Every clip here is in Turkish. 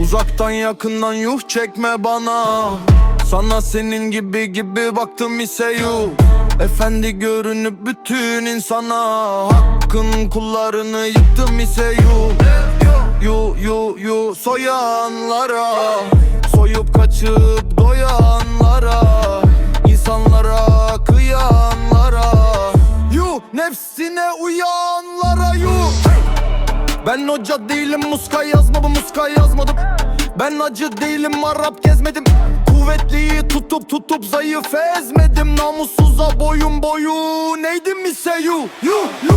Uzaktan yakından yuh çekme bana. Sana senin gibi gibi baktım ise yuh. Efendi görünüp bütün insana Hakkın kullarını yıktım ise yuh. Yu yu yu soyanlara ben hoca değilim muska yazmadım muska yazmadım. Ben acı değilim Arap gezmedim. Kuvvetliyi tutup tutup zayıf ezmedim. Namussuza boyun boyun. Neydim ise yu yu yu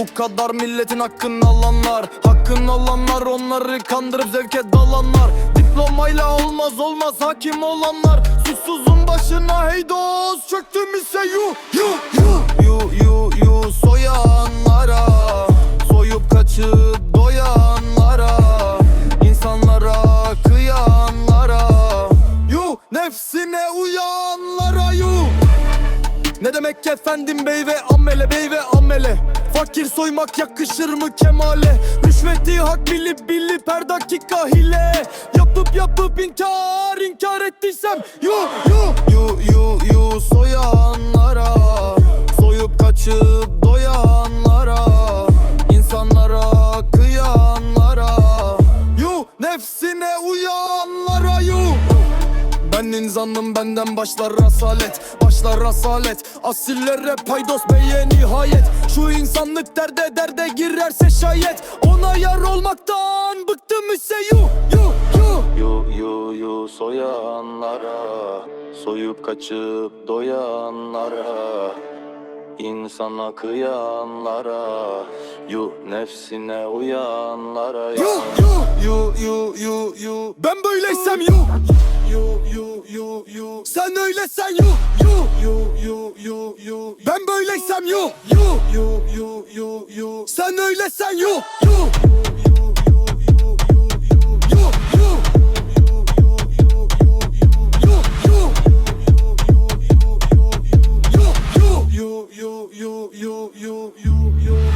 bu kadar milletin hakkını alanlar Hakkını alanlar onları kandırıp zevke dalanlar. Diplomayla olmaz olmaz hakim olanlar. Suçsuzun başına hey dost çöktüm ise yu yu yu. Yu yu yu soyanlara Soyup kaçıp doyanlara. İnsanlara kıyanlara Yu nefsine uyanlara yu. Ne demek efendim bey ve amele bey ve amele Fakir soymak yakışır mı kemale? Rüşveti hak bilip bilip her dakika hile. Yapıp yapıp inkar inkar ettiysem Yu yu yu yu yu soyanlara. Soyup kaçıp ben insanım benden başlar rasalet Başlar rasalet Asillere paydos beye nihayet. Şu insanlık derde derde girerse şayet. Ona yar olmaktan bıktım ise yu yu yu Yu yu yu soyanlara Soyup kaçıp doyanlara İnsana kıyanlara Yu nefsine uyanlara. Yu yu yu yu yu yu Ben böyleysem yu Yu yu yu yu Sen öylesen yu yu yu yu yu yu Ben böyleysem yu yu yu yu yu yu Sen öylesen yu yu you, you, you.